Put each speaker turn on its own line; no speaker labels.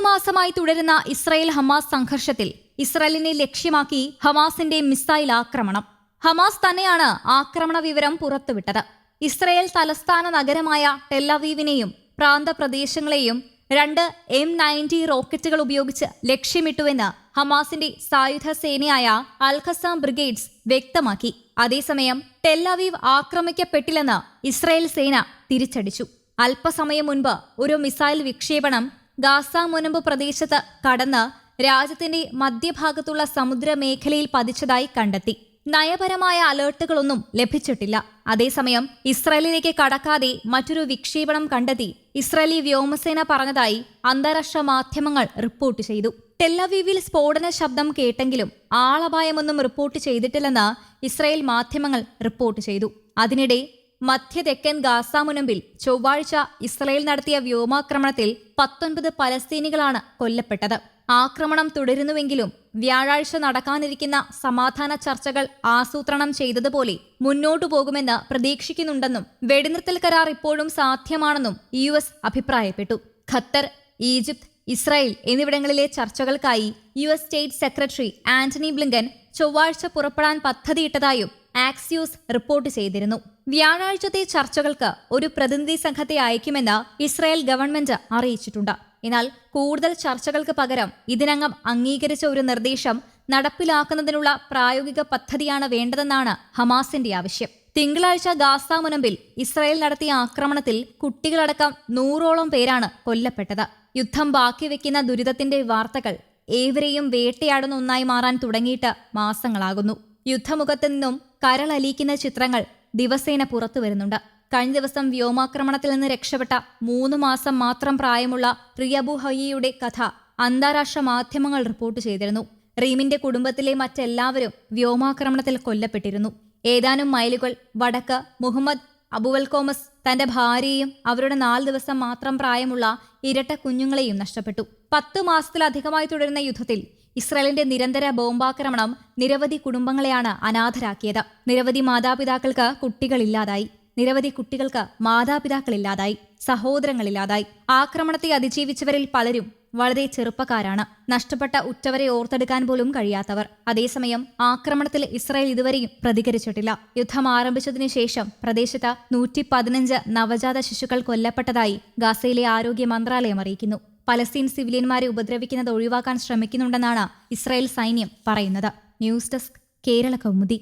മാസമായി തുടരുന്ന Israel Hamas സംഘർഷത്തിൽ ഇസ്രായേലിനെ ലക്ഷ്യമാക്കി ഹമാസിന്റെ മിസൈൽ ആക്രമണം. ഹമാസ് തന്നെയാണ് ആക്രമണ വിവരം പുറത്തുവിട്ടത്. ഇസ്രായേൽ തലസ്ഥാന നഗരമായ ടെല്ലവീവിനെയും പ്രാന്തപ്രദേശങ്ങളെയും രണ്ട് എം നയന്റി റോക്കറ്റുകൾ ഉപയോഗിച്ച് ലക്ഷ്യമിട്ടുവെന്ന് ഹമാസിന്റെ സായുധ സേനയായ അൽഖസാം ബ്രിഗേഡ്സ് വ്യക്തമാക്കി. അതേസമയം ടെല്ലവീവ് ആക്രമിക്കപ്പെട്ടില്ലെന്ന് ഇസ്രായേൽ സേന തിരിച്ചടിച്ചു. അല്പസമയം മുൻപ് ഒരു മിസൈൽ വിക്ഷേപണം ഗാസ മുനമ്പ് പ്രദേശത്ത് കടന്ന് രാജ്യത്തിന്റെ മധ്യഭാഗത്തുള്ള സമുദ്ര മേഖലയിൽ പതിച്ചതായി കണ്ടെത്തി. നയപരമായ അലേർട്ടുകളൊന്നും ലഭിച്ചിട്ടില്ല. അതേസമയം ഇസ്രായേലിലേക്ക് കടക്കാതെ മറ്റൊരു വിക്ഷേപണം കണ്ടെത്തി ഇസ്രായേലി വ്യോമസേന പറഞ്ഞതായി അന്താരാഷ്ട്ര മാധ്യമങ്ങൾ റിപ്പോർട്ട് ചെയ്തു. ടെല്ലവീവിൽ സ്ഫോടന ശബ്ദം കേട്ടെങ്കിലും ആളപായമൊന്നും റിപ്പോർട്ട് ചെയ്തിട്ടില്ലെന്ന് ഇസ്രായേൽ മാധ്യമങ്ങൾ റിപ്പോർട്ട് ചെയ്തു. അതിനിടെ മധ്യ തെക്കൻ ഗാസ മുനമ്പിൽ ചൊവ്വാഴ്ച ഇസ്രയേൽ നടത്തിയ വ്യോമാക്രമണത്തിൽ പത്തൊൻപത് പലസ്തീനികളാണ് കൊല്ലപ്പെട്ടത്. ആക്രമണം തുടരുന്നുവെങ്കിലും വ്യാഴാഴ്ച നടക്കാനിരിക്കുന്ന സമാധാന ചർച്ചകൾ ആസൂത്രണം ചെയ്തതുപോലെ മുന്നോട്ടു പോകുമെന്ന് പ്രതീക്ഷിക്കുന്നുണ്ടെന്നും വെടിനിർത്തൽ കരാർ ഇപ്പോഴും സാധ്യമാണെന്നും യു എസ് അഭിപ്രായപ്പെട്ടു. ഖത്തർ ഈജിപ്ത് ഇസ്രായേൽ എന്നിവിടങ്ങളിലെ ചർച്ചകൾക്കായി U S state secretary Antony Blinken ചൊവ്വാഴ്ച പുറപ്പെടാൻ പദ്ധതിയിട്ടതായും ആക്സിയോസ് റിപ്പോർട്ട് ചെയ്തിരുന്നു. വ്യാഴാഴ്ചത്തെ ചർച്ചകൾക്ക് ഒരു പ്രതിനിധി സംഘത്തെ അയക്കുമെന്ന് ഇസ്രായേൽ ഗവൺമെന്റ് അറിയിച്ചിട്ടുണ്ട്. എന്നാൽ കൂടുതൽ ചർച്ചകൾക്ക് പകരം ഇതിനകം അംഗീകരിച്ച ഒരു നിർദ്ദേശം നടപ്പിലാക്കുന്നതിനുള്ള പ്രായോഗിക പദ്ധതിയാണ് വേണ്ടതെന്നാണ് ഹമാസിന്റെ ആവശ്യം. തിങ്കളാഴ്ച ഗാസ മുനമ്പിൽ ഇസ്രായേൽ നടത്തിയ ആക്രമണത്തിൽ കുട്ടികളടക്കം നൂറോളം പേരാണ് കൊല്ലപ്പെട്ടത്. യുദ്ധം ബാക്കി വെക്കുന്ന ദുരിതത്തിന്റെ വാർത്തകൾ ഏവരെയും വേട്ടയാടുന്ന ഒന്നായി മാറാൻ തുടങ്ങിയിട്ട് മാസങ്ങളാകുന്നു. യുദ്ധമുഖത്ത് നിന്നും കരളലിയിക്കുന്ന ചിത്രങ്ങൾ ദിവസേന പുറത്തു വരുന്നുണ്ട്. കഴിഞ്ഞ ദിവസം വ്യോമാക്രമണത്തിൽ നിന്ന് രക്ഷപ്പെട്ട മൂന്ന് മാസം മാത്രം പ്രായമുള്ള റിയബു ഹയ്യയുടെ കഥ അന്താരാഷ്ട്ര മാധ്യമങ്ങൾ റിപ്പോർട്ട് ചെയ്തിരുന്നു. റീമിന്റെ കുടുംബത്തിലെ മറ്റെല്ലാവരും വ്യോമാക്രമണത്തിൽ കൊല്ലപ്പെട്ടിരുന്നു. ഏതാനും മൈലുകൾ വടക്ക് മുഹമ്മദ് അബുവൽ കോമസ് തന്റെ ഭാര്യയും അവരുടെ നാല് ദിവസം മാത്രം പ്രായമുള്ള ഇരട്ട കുഞ്ഞുങ്ങളെയും നഷ്ടപ്പെട്ടു. പത്ത് മാസത്തിലധികമായി തുടരുന്ന യുദ്ധത്തിൽ ഇസ്രായേലിന്റെ നിരന്തര ബോംബാക്രമണം നിരവധി കുടുംബങ്ങളെയാണ് അനാഥരാക്കിയത്. നിരവധി മാതാപിതാക്കൾക്ക് കുട്ടികളില്ലാതായി. നിരവധി കുട്ടികൾക്ക് മാതാപിതാക്കളില്ലാതായി. സഹോദരങ്ങളില്ലാതായി. ആക്രമണത്തെ അതിജീവിച്ചവരിൽ പലരും വളരെ ചെറുപ്പക്കാരാണ്. നഷ്ടപ്പെട്ട ഉറ്റവരെ ഓർത്തെടുക്കാൻ പോലും കഴിയാത്തവർ. അതേസമയം ആക്രമണത്തിൽ ഇസ്രായേൽ ഇതുവരെയും പ്രതികരിച്ചിട്ടില്ല. യുദ്ധം ആരംഭിച്ചതിനു ശേഷം പ്രദേശത്ത് നൂറ്റി പതിനഞ്ച് നവജാത ശിശുക്കൾ കൊല്ലപ്പെട്ടതായി ഗാസയിലെ ആരോഗ്യ മന്ത്രാലയം അറിയിക്കുന്നു. പലസ്തീൻ സിവിലിയന്മാരെ ഉപദ്രവിക്കുന്നത് ഒഴിവാക്കാൻ ശ്രമിക്കുന്നുണ്ടെന്നാണ് ഇസ്രായേൽ സൈന്യം പറയുന്നത്. News desk Kerala Kaumudi.